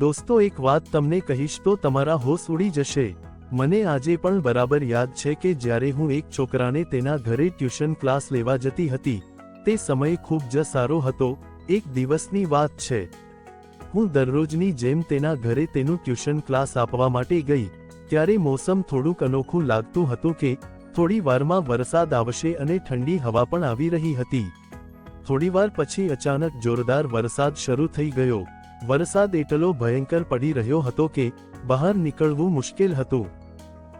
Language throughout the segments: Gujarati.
દોસ્તો, એક વાત તમને કહીશ તો તમારા હોશ ઉડી જશે. મને આજે પણ બરાબર યાદ છે કે જ્યારે હું એક છોકરાને તેના ઘરે ટ્યુશન ક્લાસ લેવા જતી હતી, તે સમય ખૂબ જ સારો હતો. એક દિવસની વાત છે. હું દરરોજની જેમ તેના ઘરે તેનું ટ્યુશન ક્લાસ આપવા માટે ગઈ, ત્યારે મોસમ થોડુંક અનોખું લાગતું હતું કે, થોડી વારમાં વરસાદ આવશે અને ઠંડી હવા પણ આવી રહી હતી. થોડીવાર પછી અચાનક જોરદાર વરસાદ શરૂ થઈ ગયો. વરસાદ એટલો ભયંકર પડી રહ્યો હતો કે બહાર નીકળવું મુશ્કેલ હતું.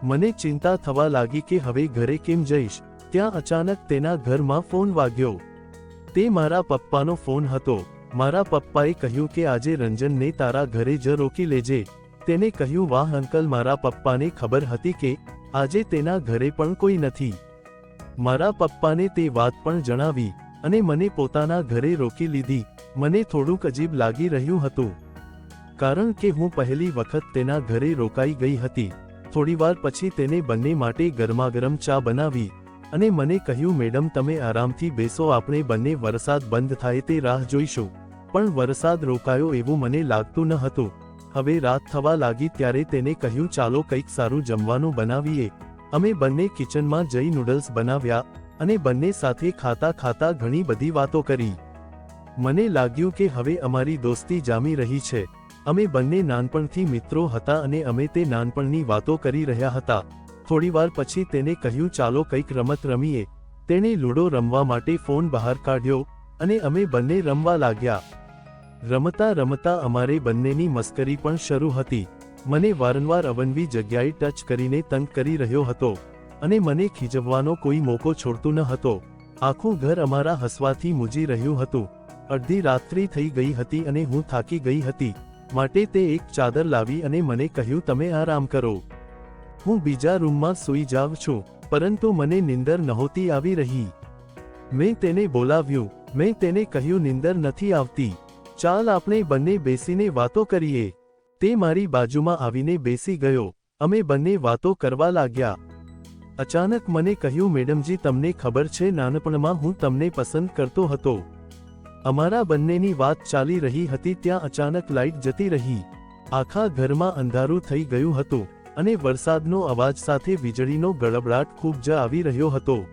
મને ચિંતા થવા લાગી કે હવે ઘરે કેમ જઈશ? ત્યાં અચાનક તેના ઘરમાં ફોન વાગ્યો. તે મારા પપ્પાનો ફોન હતો. મારા પપ્પાએ કહ્યું કે આજે રંજનને તારા ઘરે જ રોકી લેજે. તેને કહ્યું, વાહ અંકલ, મારા પપ્પાને ખબર હતી કે આજે તેના ઘરે પણ કોઈ નથી. મારા પપ્પાને તે વાત પણ જણાવી. અને મને પોતાના ઘરે રોકી લીધી. મને થોડુંક અજીબ લાગી રહ્યું હતું. કારણ કે હું પહેલી વખત તેના ઘરે રોકાઈ ગઈ હતી. થોડીવાર પછી તેને બંને માટે ગરમાગરમ ચા બનાવી. અને મને કહ્યું, મેડમ, તમે આરામથી બેસો, આપણે બંને વરસાદ બંધ થાય તે રાહ જોઈશું. પણ વરસાદ રોકાયો એવું મને લાગતું ન હતું. હવે રાત થવા લાગી ત્યારે તેને કહ્યું, ચાલો કંઈક સારું જમવાનું બનાવીએ. અમે બંને કિચનમાં જઈ નૂડલ્સ બનાવ્યા. અને બંને સાથે ખાતા ખાતા ઘણી બધી વાતો કરી. મને લાગ્યું કે હવે અમારી દોસ્તી જામી રહી છે. અમે બંને નાનપણથી મિત્રો હતા અને અમે તે નાનપણની વાતો કરી રહ્યા હતા. થોડીવાર પછી તેને કહ્યું, ચાલો કંઈક રમત રમીએ. તેણે લૂડો રમવા માટે ફોન બહાર કાઢ્યો અને અમે બંને રમવા લાગ્યા. રમતા રમતા અમારે બંનેની મસ્કરી પણ શરૂ હતી. મને વારંવાર અવનવી જગ્યાએ ટચ કરીને તંગ કરી રહ્યો હતો. અને મને ખીજવવાનો કોઈ મોકો છોડતું ન હતો. આખું ઘર અમારા હસવાથી મૂજી રહ્યું હતું. અડધી રાત્રિ થઈ ગઈ હતી અને હું થાકી ગઈ હતી. માટે તે એક ચાદર લાવી અને મને કહ્યું, તમે આરામ કરો. હું બીજા રૂમમાં સૂઈ જાઉં છું. પરંતુ મને નિંદર નહોતી આવી રહી. મેં તેને બોલાવ્યું. મેં તેને કહ્યું, નિંદર નથી આવતી. ચાલ આપણે બંને બેસીને વાતો કરીએ. તે મારી બાજુમાં આવીને બેસી ગયો. અમે બંને વાતો કરવા લાગ્યા. અચાનક મને કહ્યું, મેડમજી, તમને ખબર છે, નાનપણમાં હું તમને પસંદ કરતો હતો. અમારા બંનેની વાત ચાલી રહી હતી, ત્યાં અચાનક લાઇટ જતી રહી. આખા ઘરમાં અંધારું થઈ ગયું હતું અને વરસાદનો અવાજ સાથે વીજળીનો ગડબડાટ ખૂબ જ આવી રહ્યો હતો.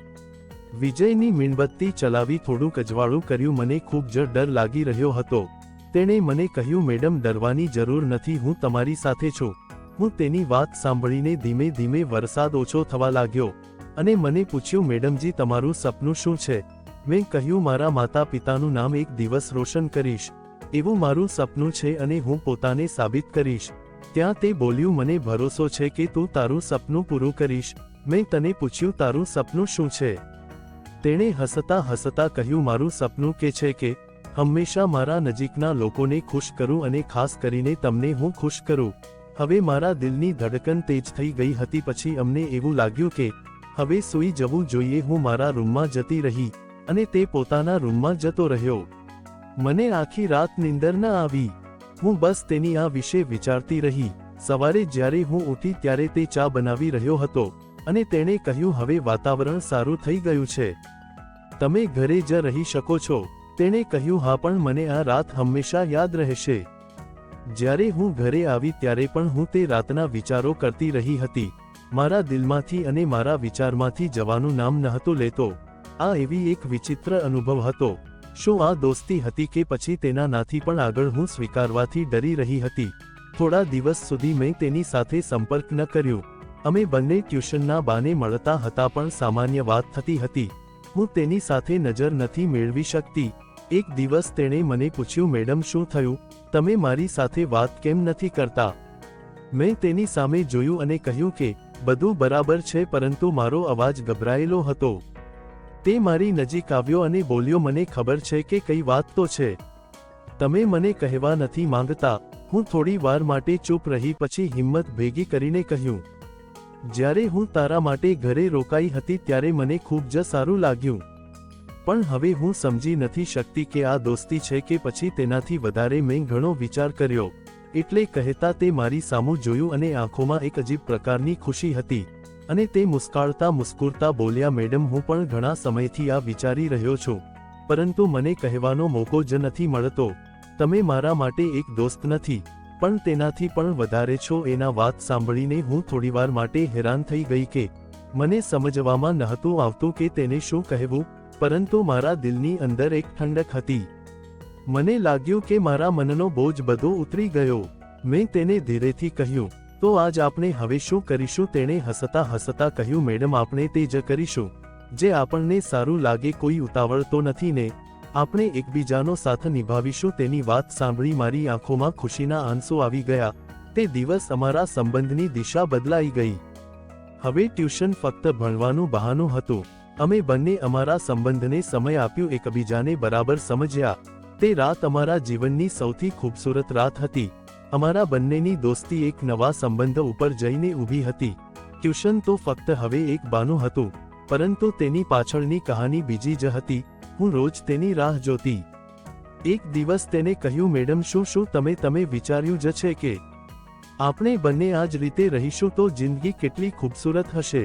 વિજયની મીણબત્તી ચલાવી થોડુંક અજવાળું કર્યું, મને ખૂબ જ ડર લાગી રહ્યો હતો. તેણે મને કહ્યું, મેડમ, ડરવાની જરૂર નથી, હું તમારી સાથે છું. હું તેની વાત સાંભળીને ધીમે ધીમે વરસાદ ઓછો થવા લાગ્યો અને મને પૂછ્યું, મેડમજી, તમારું સપનું શું છે? મેં કહ્યું, મારા માતા પિતાનું નામ એક દિવસ રોશન કરીશ. એવું મારું સપનું છે અને હું પોતાને સાબિત કરીશ. ત્યાં તે બોલ્યું, મને ભરોસો છે કે તું તારું સપનું પૂરું કરીશ. મેં તને પૂછ્યું, તારું સપનું શું છે? તેણે હસતા હસતા કહ્યું, મારું સપનું કે છે કે હંમેશા મારા નજીકના લોકોને ખુશ કરું અને ખાસ કરીને તમને હું ખુશ કરું. હવે મારા દિલની ધડકન તેજ થઈ ગઈ હતી. પછી અમને એવું લાગ્યું કે, હવે સૂઈ જવું જોઈએ, હું મારા રૂમમાં જતી રહી અને તે પોતાના રૂમમાં જતો રહ્યો. મને આખી રાત નિંદર ન આવી. હું બસ તેની આ વિશે વિચારતી રહી. સવારે જ્યારે હું ઉઠી ત્યારે તે ચા બનાવી રહ્યો હતો અને તેણે કહ્યું, હવે વાતાવરણ સારું થઈ ગયું છે. તમે ઘરે જ રહી શકો છો. તેણે કહ્યું, હા, પણ મને આ રાત હંમેશા યાદ રહેશે. જ્યારે હું ઘરે આવી ત્યારે પણ હું તે રાતના વિચારો કરતી રહી હતી. મારા દિલમાંથી અને મારા વિચારમાંથી જવાનું નામ નહોતું લેતો. આ એવી એક વિચિત્ર અનુભવ હતો. શું આ દોસ્તી હતી કે પછી તેના નાથી પણ આગળ હું સ્વીકારવાથી ડરી રહી હતી? થોડા દિવસ સુધી મેં તેની સાથે સંપર્ક ન કર્યો. અમે બંને ટ્યુશનના બાને મળતા હતા પણ સામાન્ય વાત થતી હતી. હું તેની સાથે નજર નથી મેળવી શકતી. એક દિવસ તેણે મને પૂછ્યું, મેડમ, શું થયું? તમે મારી સાથે વાત કેમ નથી કરતા? મેં તેની સામે જોયું અને કહ્યું કે, બધું બરાબર છે, પરંતુ મારો અવાજ ગભરાયેલો હતો. તે મારી નજીક આવ્યો અને બોલ્યો, મને ખબર છે કે કઈ વાત તો છે. તમે મને કહેવા નથી માંગતા. હું થોડી વાર માટે ચૂપ રહી, પછી હિંમત ભેગી કરીને કહ્યું. જ્યારે હું તારા માટે ઘરે રોકાઈ હતી, ત્યારે મને ખૂબ જ સારું લાગ્યું. પણ હવે હું સમજી નથી શકતી કે આ દોસ્તી છે કે પછી તેનાથી વધારે મેં ઘણો વિચાર કર્યો. એટલે કહેતા તે મારી સામું જોયું અને આંખોમાં એક અજીબ પ્રકારની ખુશી હતી. અને તે મુસ્કાળતા મુસ્કુરતા બોલ્યા, મેડમ, હું પણ ઘણા સમયથી આ વિચારી રહ્યો છું. પરંતુ મને કહેવાનો મોકો જ નથી મળતો. તમે મારા માટે એક દોસ્ત નથી, પણ તેનાથી પણ વધારે છો. એના વાત સાંભળીને હું થોડીવાર માટે હેરાન થઈ ગઈ કે મને સમજવામાં નહોતું આવતું કે તેને શું કહેવું. પરંતુ મારા દિલની અંદર એક ઠંડક હતી. મને લાગ્યું કે મારા મનનો બોજ બધો ઉતરી ગયો. મેં તેને ધીરેથી કહ્યું, તો આજ આપણે હવે શું કરીશું? તેણે હસતા હસતા કહ્યું, મેડમ, આપણે તે જ કરીશું. જે આપણને સારું લાગે કોઈ ઉતાવળ તો નથી ને. આપણે એકબીજાનો સાથ નિભાવીશું. તેની વાત સાંભળી મારી આંખોમાં ખુશીના આંસુ આવી ગયા. તે દિવસ અમારા સંબંધની દિશા બદલાઈ ગઈ. હવે ટ્યુશન ફક્ત ભણવાનું બહાનું હતું. અમે બંને અમારા સંબંધને સમય આપ્યો એકબીજાને બરાબર સમજ્યા. તે રાત અમારા જીવનની સૌથી ખૂબસૂરત રાત હતી. અમારા બંનેની દોસ્તી એક નવા સંબંધ ઉપર જઈને ઊભી હતી. ટ્યુશન તો ફક્ત હવે એક બાનું હતું, પરંતુ તેની પાછળની કહાની બીજી જ હતી. હું રોજ તેની રાહ જોતી. એક દિવસ તેને કહ્યું, મેડમ, શું શું તમે તમે વિચાર્યું જ છે કે આપણે બંને આ જ રીતે રહીશું તો જિંદગી કેટલી ખૂબસૂરત હશે?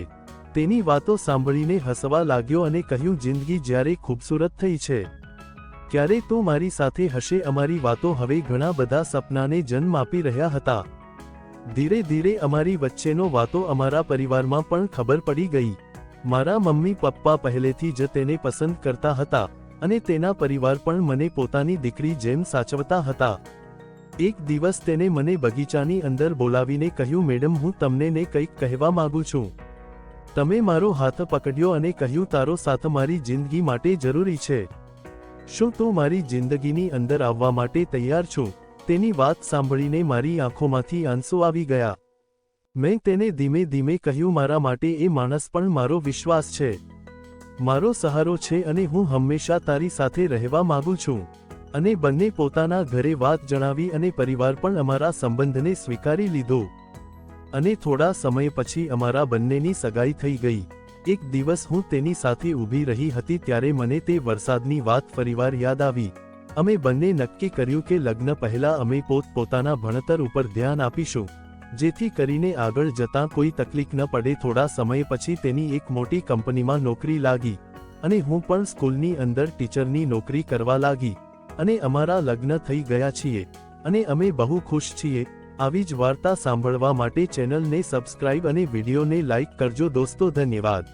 તેની વાતો સાંભળીને હસવા લાગ્યો અને કહ્યું, જિંદગી જ્યારે ખૂબસૂરત થઈ છે ત્યારે તો મારી સાથે હશે અમારી વાતો. હવે ઘણા બધા સપનાને જન્મ આપી રહ્યા હતા. ધીરે ધીરે અમારી વચ્ચેનો વાતો અમારા પરિવારમાં પણ ખબર પડી ગઈ. મારા મમ્મી પપ્પા પહેલેથી જ તેને પસંદ કરતા હતા અને તેના પરિવાર પણ મને પોતાની દીકરી જેમ સાચવતા હતા. એક દિવસ તેને મને બગીચાની અંદર બોલાવીને કહ્યું, મેડમ, હું તમને ને કંઈક કહેવા માંગુ છું. તમે મારો હાથ પકડ્યો અને કહ્યું, તારો સાથ મારી જિંદગી માટે જરૂરી છે. શું તું મારી જિંદગીની અંદર આવવા માટે તૈયાર છું? તેની વાત સાંભળીને મારી આંખોમાંથી આંસુ આવી ગયા. મેં તેને ધીમે ધીમે કહ્યું, મારા માટે એ માણસ પણ મારો વિશ્વાસ છે. મારો સહારો છે અને હું હંમેશા તારી સાથે રહેવા માંગુ છું. અને બંને પોતાના ઘરે વાત જણાવી અને પરિવાર પણ અમારા સંબંધને સ્વીકારી લીધો. અને થોડા સમય પછી અમારા બંનેની સગાઈ થઈ ગઈ. એક દિવસ હું તેની સાથે ઊભી રહી હતી ત્યારે મને તે વરસાદની વાત ફરીવાર યાદ આવી. અમે બંને નક્કી કર્યું કે લગ્ન પહેલા અમે પોત પોતાના ભણતર ઉપર ધ્યાન આપીશું, જેથી કરીને આગળ જતાં કોઈ તકલીફ ન પડે. થોડા સમય પછી તેની એક મોટી કંપનીમાં નોકરી લાગી અને હું પણ સ્કૂલની અંદર ટીચરની નોકરી કરવા લાગી અને અમારા લગ્ન થઈ ગયા છીએ અને અમે બહુ ખુશ છીએ. આવી જ વાર્તા સાંભળવા માટે ચેનલને સબસ્ક્રાઇબ અને વિડીયોને લાઇક કરજો દોસ્તો ધન્યવાદ